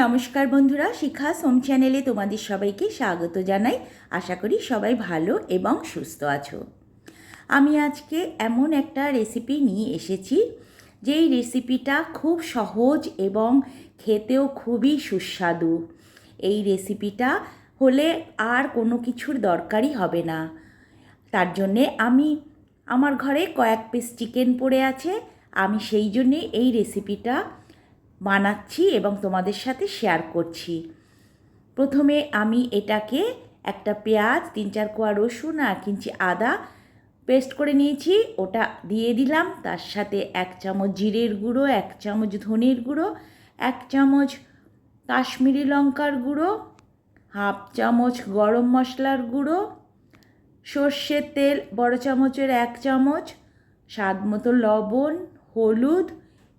নমস্কার বন্ধুরা, শিখা সোম চ্যানেলে তোমাদের সবাইকে স্বাগত জানাই। আশা করি সবাই ভালো এবং সুস্থ আছো। আমি আজকে এমন একটা রেসিপি নিয়ে এসেছি, যেই রেসিপিটা খুব সহজ এবং খেতেও খুবই সুস্বাদু। এই রেসিপিটা হলে আর কোনো কিছুর দরকারই হবে না। তার জন্যে আমি, আমার ঘরে কয়েক পিস চিকেন পড়ে আছে, আমি সেই জন্যে এই রেসিপিটা বানাচ্ছি এবং তোমাদের সাথে শেয়ার করছি। প্রথমে আমি এটাকে একটা পেঁয়াজ, তিন চার কোয়া রসুন আর কিঞ্চি আদা পেস্ট করে নিয়েছি। ওটা দিয়ে দিলাম, তার সাথে এক চামচ জিরের গুঁড়ো, এক চামচ ধনের গুঁড়ো, এক চামচ কাশ্মীরি লঙ্কার গুঁড়ো, হাফ চামচ গরম মশলার গুঁড়ো, সর্ষের তেল বড় চামচের এক চামচ, স্বাদ মতো লবণ, হলুদ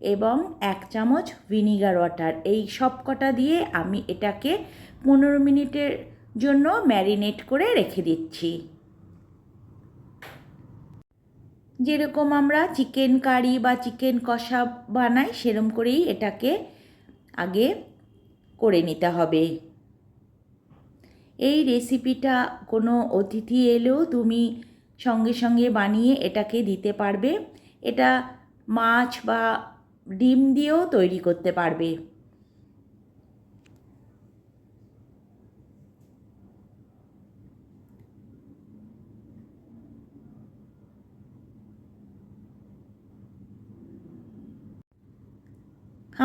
এবং এক চামচ ভিনিগার ওয়াটার। এই সব কটা দিয়ে আমি এটাকে পনেরো মিনিটের জন্য ম্যারিনেট করে রেখে দিচ্ছি। যেরকম আমরা চিকেন কারি বা চিকেন কষা বানাই, সেরম করেই এটাকে আগে করে নিতে হবে। এই রেসিপিটা কোনো অতিথি এলেও তুমি সঙ্গে সঙ্গে বানিয়ে এটাকে দিতে পারবে। এটা মাছ বা ডিম দিয়েও তৈরি করতে পারবে।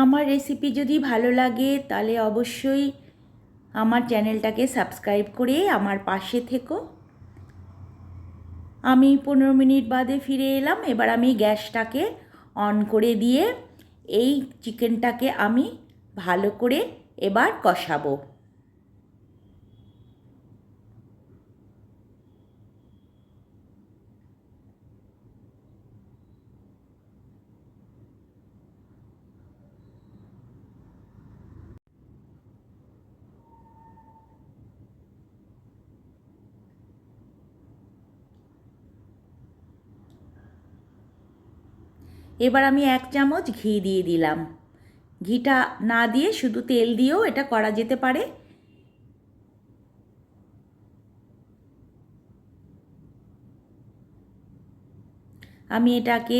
আমার রেসিপি যদি ভালো লাগে, তাহলে অবশ্যই আমার চ্যানেলটাকে সাবস্ক্রাইব করে আমার পাশে থেকো। আমি পনেরো মিনিট বাদে ফিরে এলাম, এবার আমি গ্যাসটাকে অন করে দিয়ে এই চিকেনটাকে আমি ভালো করে এবার কষাবো। এবার আমি এক চামচ ঘি দিয়ে দিলাম। ঘিটা না দিয়ে শুধু তেল দিয়েও এটা করা যেতে পারে। আমি এটাকে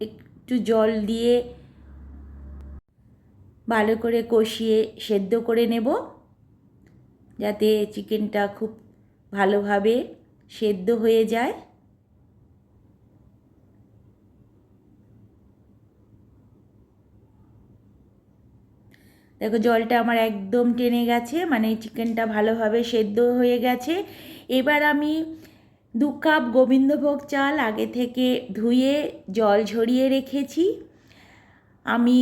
একটু জল দিয়ে ভালো করে কষিয়ে সেদ্ধ করে নেব। যাতে চিকেনটা খুব ভালোভাবে সেদ্ধ হয়ে যায়। দেখো জলটা আমার একদম টেনে গেছে মানে চিকেনটা ভালোভাবে সেদ্ধ হয়ে গেছে। এবার আমি দু কাপ গোবিন্দভোগ চাল আগে থেকে ধুয়ে জল ঝরিয়ে রেখেছি। আমি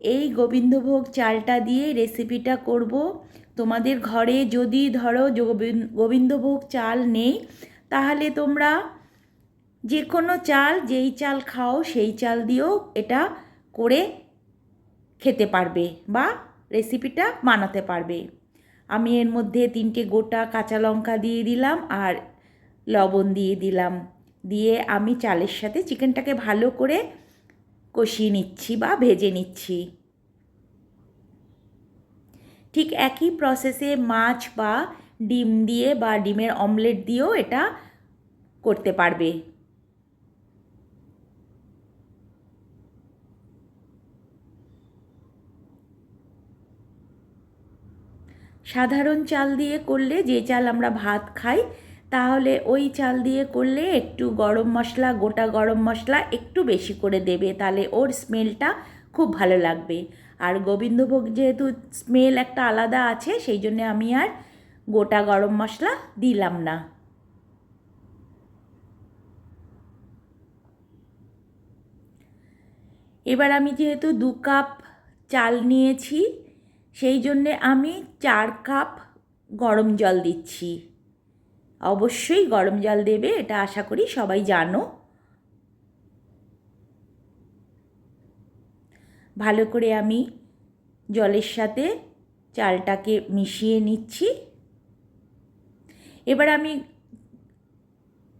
এই গোবিন্দভোগ চালটা দিয়ে রেসিপিটা করব। তোমাদের ঘরে যদি ধরো গোবিন্দভোগ চাল নেই, তাহলে তোমরা যে কোনো চাল, যেই চাল খাও সেই চাল দিয়েও এটা করে খেতে পারবে বা রেসিপিটা বানাতে পারবে। আমি এর মধ্যে তিনটে গোটা কাঁচা লঙ্কা দিয়ে দিলাম আর লবণ দিয়ে দিলাম। দিয়ে আমি চালের সাথে চিকেনটাকে ভালো করে কষিয়ে নিচ্ছি বা ভেজে নিচ্ছি। ঠিক একই প্রসেসে মাছ বা ডিম দিয়ে বা ডিমের অমলেট দিয়েও এটা করতে পারবে। সাধারণ চাল দিয়ে করলে যে চাল আমরা ভাত খাই, তাহলে ওই চাল দিয়ে করলে একটু গরম মশলা, গোটা গরম মশলা একটু বেশি করে দেবে, তাহলে ওর স্মেলটা খুব ভালো লাগবে। আর গোবিন্দভোগ যেহেতু স্মেল একটা আলাদা আছে, সেই জন্যে আমি আর গোটা গরম মশলা দিলাম না। এবার আমি যেহেতু দু কাপ চাল নিয়েছি সেই জন্যে আমি চার কাপ গরম জল দিচ্ছি। অবশ্যই গরম জল দেবে, এটা আশা করি সবাই জানো। ভালো করে আমি জলের সাথে চালটাকে মিশিয়ে নিচ্ছি। এবার আমি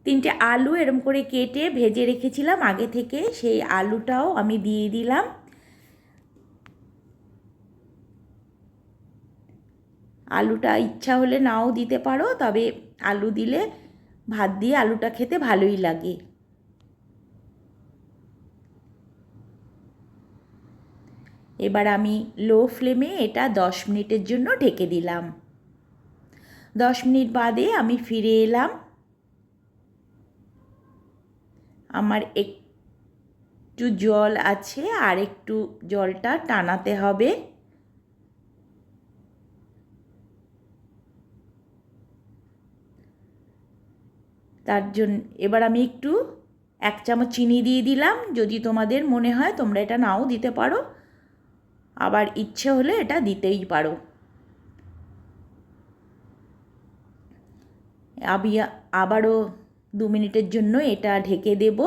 তিনটে আলু এরম করে কেটে ভেজে রেখেছিলাম, আগে থেকে সেই আলুটাও আমি দিয়ে দিলাম। আলুটা ইচ্ছা হলে নাও দিতে পারো, তবে আলু দিলে ভাত দিয়ে আলুটা খেতে ভালোই লাগে। এবার আমি লো ফ্লেমে এটা দশ মিনিটের জন্য ঢেকে দিলাম। দশ মিনিট বাদে আমি ফিরে এলাম। আমার একটু জল আছে আর একটু জলটা টানাতে হবে। তার জন্য, এবার আমি একটু এক চামচ চিনি দিয়ে দিলাম, যদি তোমাদের মনে হয় তোমরা এটা নাও দিতে পারো। আবার ইচ্ছে হলে এটা দিতেই পারো। আমি আবারও দু মিনিটের জন্য এটা ঢেকে দেব।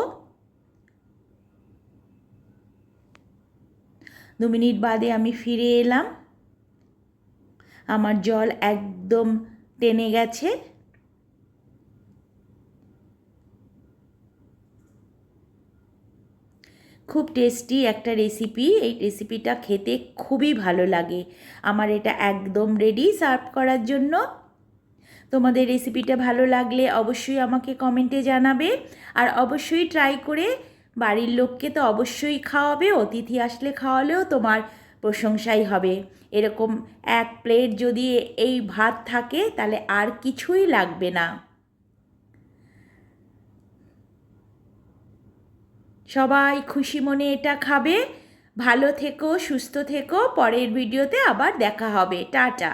দু মিনিট বাদে আমি ফিরে এলাম। আমার জল একদম টেনে গেছে। খুব টেস্টি একটা রেসিপি এই রেসিপিটা খেতে খুবই ভালো লাগে। আমার এটা একদম রেডি সার্ভ করার জন্য। তোমাদের রেসিপিটা ভালো লাগলে অবশ্যই আমাকে কমেন্টে জানাবে। আর অবশ্যই ট্রাই করে বাড়ির লোককে তো অবশ্যই খাওয়াবে, অতিথি আসলে খাওয়ালেও তোমার প্রশংসাই হবে। এরকম এক প্লেট যদি এই ভাত থাকে, তাহলে আর কিছুই লাগবে না। সবাই খুশি মনে এটা খাবে। ভালো থেকো, সুস্থ থেকো। পরের ভিডিওতে আবার দেখা হবে। টাটা।